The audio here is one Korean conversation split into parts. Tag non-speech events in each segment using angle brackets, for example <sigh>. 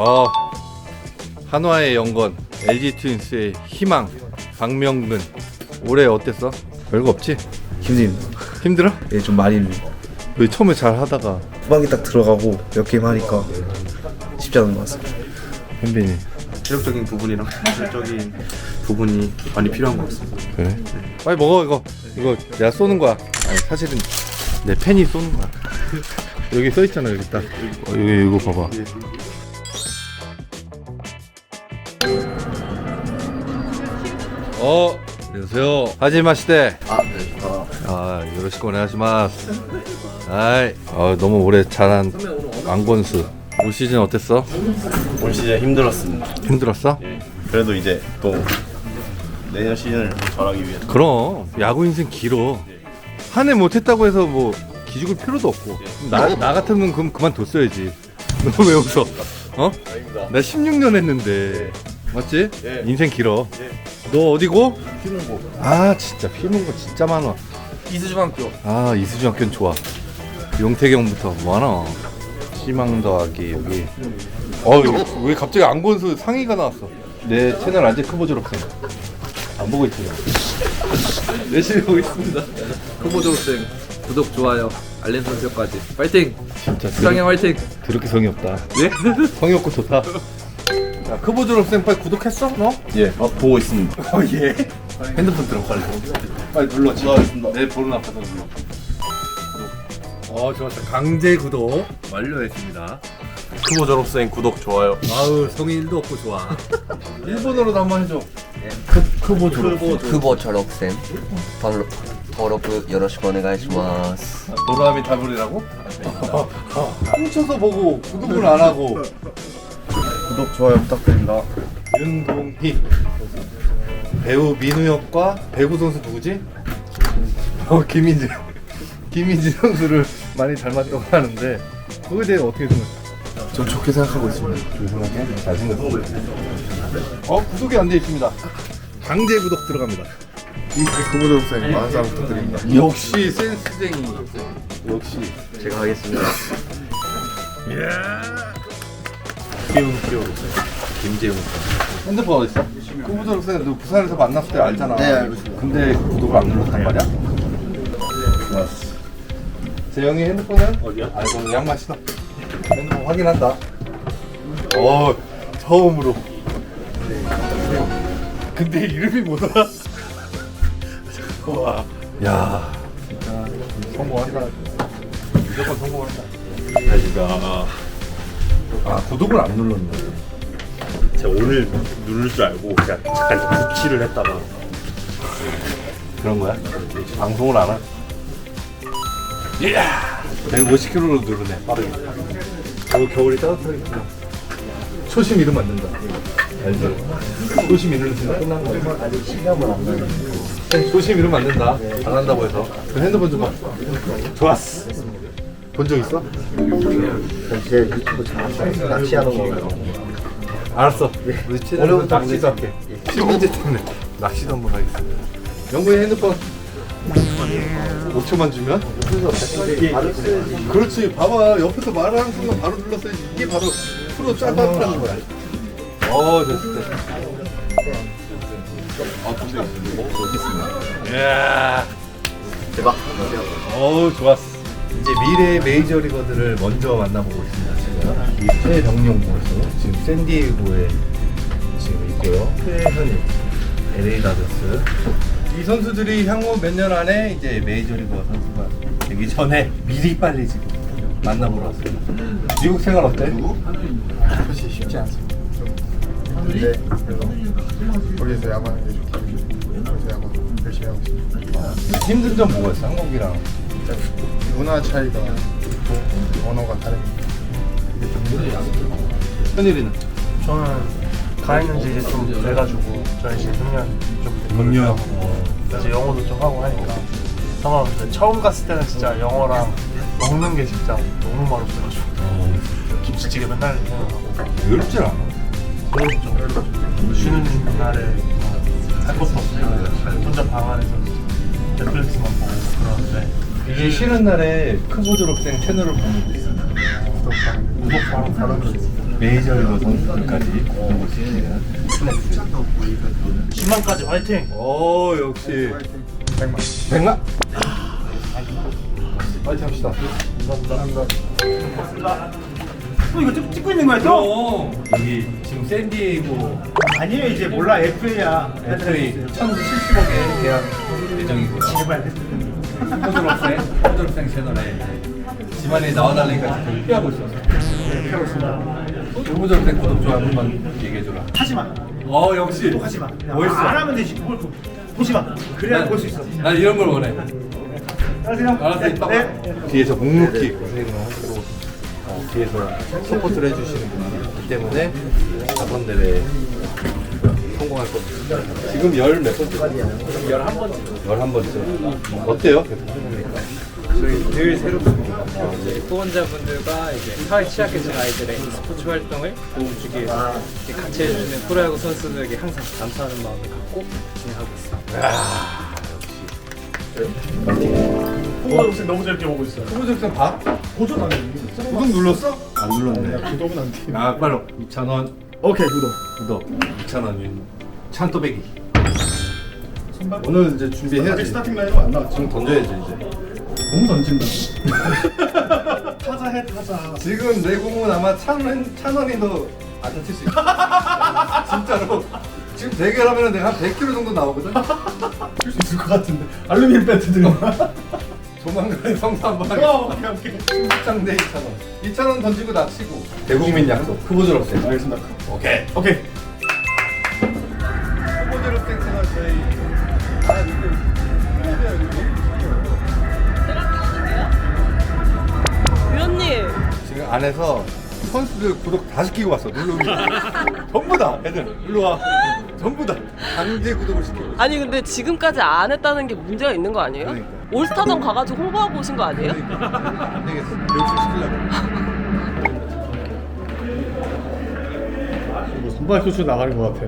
어, 한화의 영건, LG 트윈스의 희망, 박명근. 올해 어땠어? 별거 없지? 힘듭니다. 힘들어? 예, 좀 많이 힘듭니다. 왜 처음에 잘 하다가 후반기 딱 들어가고 몇 게임 하니까 쉽지 않은 것 같습니다. 현빈이 체력적인 부분이랑 기술적인 부분이 많이 필요한 것 같습니다. 그래? 빨리 먹어 이거 이거 내가 쏘는 거야. 아니 사실은 내 팬이 쏘는 거야. <laughs> 여기 써 있잖아 여기 딱. 어, 여기 이거 봐봐. 어 안녕하세요. 하지 마 시대. 아, 네. 아, 아, 요로시코 오네가시마스. 아이, 어, 너무 오래 잘한 왕건수. 올 시즌 어땠어? 올 시즌 힘들었습니다. 힘들었어? 예. 그래도 이제 또 내년 시즌을 잘하기 위해 그럼 야구 인생 길어. 한 해 못했다고 해서 뭐 기죽을 필요도 없고. 나, 나 같으면 그럼 그만뒀어야지. <laughs> 너 왜 웃어? 어? 나 16년 했는데. 맞지? 예. 인생 길어. 너 어디고? 피문고. 아, 진짜 피문고 진짜 많아. 이수중학교. 아 이수중 학교는 좋아. 용태경부터 뭐하나 희망 더하기 여기. 어왜 갑자기 안건수 상의가 나왔어? 내 채널 안제 크보 졸업생 안 보고 있지 열심히 <laughs> 보고 있습니다. 크보 졸업생 구독 좋아요 알림 설정까지. 파이팅! 진짜 수상형 화이팅! 그렇게 성의 없다. 네? 성의 없고 좋다 <laughs> 자 크보 졸업생 빨리 구독했어 너? 예, 아, 보고 있습니다. <laughs> 어 예. 핸드폰 들어 빨리. 빨리 눌러 지금. 내 보는 앞에서 눌러. 어 좋았어. 강제 구독 완료했습니다. 크보 졸업생 구독 좋아요. 아우 성의 1도 없고 좋아 <laughs> 일본어로도 한번 해줘. 크보 졸업. 久保チョロクセン登録登録よろしくお願いします。 도라미 다블이라고? 훔쳐서 보고 구독을 안 하고. 구독, 좋아요 부탁드립니다. 윤동희 배우 민우 역과 배구 선수 누구지? 어 김민재 <laughs> 김민재 선수를 많이 닮았다고 하는데 그거에 대해 어떻게 생각해? 전 좋게 생각하고 있습니다. 조심하게 잘생겼어. 어 구독이 안 돼 있습니다. 강제 구독 들어갑니다. 구보조생 많은 사랑 부탁드립니다. 역시 센스쟁이. 역시. 제가 하겠습니다. <laughs> 키움 키움. 김재웅. 핸드폰 어디 있어? 구부조 학생 너 부산에서 만났을 때 알잖아. 네, 알고 있습니다. 근데 구독을 안 눌렀단 말이야? 좋았어. 재영이 핸드폰은 어디야? 알고 양 마시다. 핸드폰 확인한다. 어 처음으로. 근데 이름이 뭐더라? <laughs> 와. 야. 진짜 성공한다. 무조건 성공한다. 제가 아 구독을 안 눌렀네. 제가 오늘 누를 줄 알고 그냥 잠깐 구치를 했다가 그런 거야? 방송을 안 하? 이야! 150kg로 누르네, 빠르게. 어, 겨울이 따뜻하겠구나. 초심 잃으면 안 된다. 알지? 초심 잃는 순간 끝난 거야. 아직 시간은 안 나요. 초심 잃으면 안 된다. 안 한다고 해서. 그 핸드폰 좀 봐. 좋았어. 본 적 있어? 제 유튜브 잘 낚시하는 거. 알았어. 우리 채널에서 낚시도 할게. <laughs> 시민제 때문에 낚시도 한번 하겠습니다. 영구의 핸드폰 5초만 주면? 그렇지. 봐봐. 옆에서 말하는 순간 바로 눌렀어야지. 이게 바로 프로 짤방이라는 거야. 어, 때. 아, 근데 여기 있습니다. 이야. 대박. 어우, 좋았어. 이제 미래 메이저리거들을 먼저 만나보고 있습니다. 지금 이 최병용 선수 지금 샌디에고에 지금 있고요. 최현일, LA 다저스. 이 선수들이 향후 몇 년 안에 이제 메이저리거 선수가 되기 전에 미리 빨리 지금 만나보러 왔습니다. 미국 생활 어때? 사실 쉽지 않습니다. 근데 거기서 야구하는 게 좋다고 그래서 야구 열심히 하고 있습니다. 힘든 점 뭐가 있어? 한국이랑. 문화 차이가 있고 언어가 다르니까 현일이는? 저는 가 있는지 이제 좀 돼가지고 저는 이제 6년 좀. 됐거든요. 그래서 영어도 좀 하고 하니까 상관없는데 처음 갔을 때는 진짜 영어랑 먹는 게 진짜 너무 맛없어가지고 김치찌개 맨날 생각하고 외롭질 않아. 그렇죠 쉬는 날에 뭐할 것도 없으니까 혼자 방 안에서 넷플릭스만 보고 그러는데 이게 쉬는 날에 크보 졸업생 채널을 보는 데 있어. 구독방 구독방 사람들 메이저리그 선수들까지 보고 있는 10만까지 화이팅! 오 역시. 100만. 100만 파이팅 합시다. 어, 이거 찍- 찍고 있는 거야 또? 여기 지금 샌디에이고. 아니에요 이제 몰라 FA야. FA 1070억에 계약 예정이고요. 제발 호드롭생 호드롭생 채널에 이제 지만이 나와달라니까 지금 피하고 있어서. 피하고 있습니다. 호드롭생 구독 좋아요 한 번만 얘기해줘라. 하지 마. 어 역시. 하지마. 멋있어. 안 하면 되지. 뭘 보- 보지 마. 그래야 볼 수 있어. 난 이런 걸 원해. 안녕하세요. 알았어 네, 이따 봐 네. 뒤에서 묵묵히 고생을 하시고 어, 뒤에서 서포트를 해주시는 분들이 있기 때문에 다번 대회 성공할 겁니다 지금 열 몇 번째? 열한 번째 열한 번째 어때요? 저희 늘 새롭습니다. 이제 후원자분들과 이제 사회 취약계층 아이들의 스포츠 활동을 도움 주기 위해서 이렇게 같이 해주는 프로야구 선수들에게 항상 감사하는 마음을 갖고 진행하고 있습니다. 홍보독생 너무 재밌게 보고 있어요 후보적상 봐? 고전 안 했는데 구독 눌렀어? 안 눌렀네 구독은 안 돼. 아 빨리 2,000원 오케이 구독. 구독. 2,000원 찬또배기. 오늘 이제 준비해야지. 스타팅 라인은 안 나왔지. 지금 던져야지 이제. 너무 던진다. <laughs> 타자 해 타자. 지금 내 공은 아마 찬원, 찬원이도 안 다칠 수 있어. <laughs> 진짜로. 지금 대결하면 내가 한 100kg 정도 나오거든? 칠수 있을 것 같은데. 알루미늄 배트 들어 조만간 성사 한번 어, 하겠습니다. 오케이 오케이 16장 대 2,000원. 2,000원 던지고 나 치고. 대국민 약속. 후보들 없애. 알겠습니다 오케이. 오케이 후보들 없애 채널 저희. 아, 위원님 지금 안에서 선수들 구독 다 시키고 왔어. 눌러. 전부 다. 애들. 일로 와. 전부 다. 강제 구독을 시키고. 아니 근데 지금까지 안 했다는 게 문제가 있는 거 아니에요? 그러니까. 올스타전 가가지고 홍보하고 오신 거 아니에요? 안 되겠어. 시키려고. 선발 투수 나가는 것 같아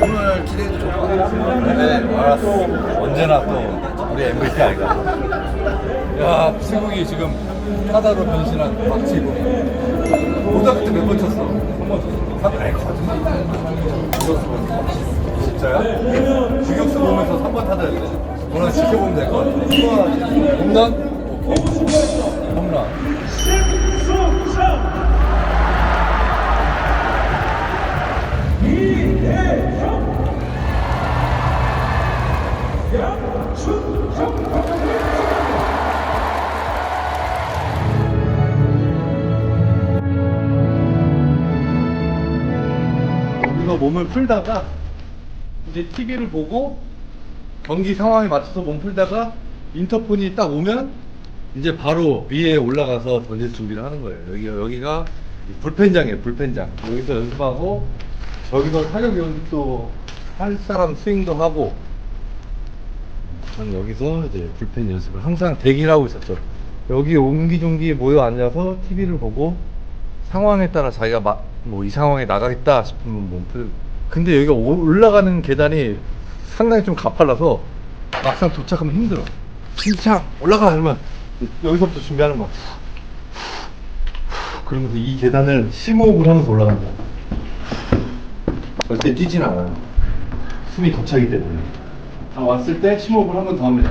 오늘 기대도 좋고. 네, 알았어. 언제나 또 우리 MVP 아이가. 야, 시국이 지금 타다로 변신한 박지국. 고등학교 때 몇 번 쳤어? 한 번 쳤어. 삼, 아이, 거짓말. 주격수 보면서. 진짜야? 주격수 보면서 3번 타다 그래. 오늘 지켜보면 될 것 같아. 홈런? 홈런. 몸을 풀다가 이제 TV를 보고 경기 상황에 맞춰서 몸 풀다가 인터폰이 딱 오면 이제 바로 위에 올라가서 던질 준비를 하는 거예요. 여기 여기가 불펜장이에요. 불펜장. 여기서 연습하고 저기서 타격 연습도 할 사람 스윙도 하고 저는 여기서 이제 불펜 연습을 항상 대기를 하고 있었죠. 여기 옹기종기 모여 앉아서 TV를 보고 상황에 따라 자기가 뭐 이 상황에 나가겠다 싶으면 몸풀. 근데 여기가 오- 올라가는 계단이 상당히 좀 가팔라서 막상 도착하면 힘들어. 진짜 올라가 그러면 여기서부터 준비하는 거야. 그러면서 이 계단을 심호흡을 하면서 올라간다. 절대 뛰진 않아요. 숨이 벅차기 때문에. 다 왔을 때 심호흡을 한 번 더 합니다.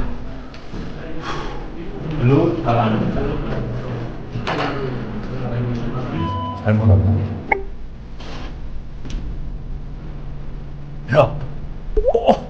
일로 가라앉는다. 잘못한다. 야. 어.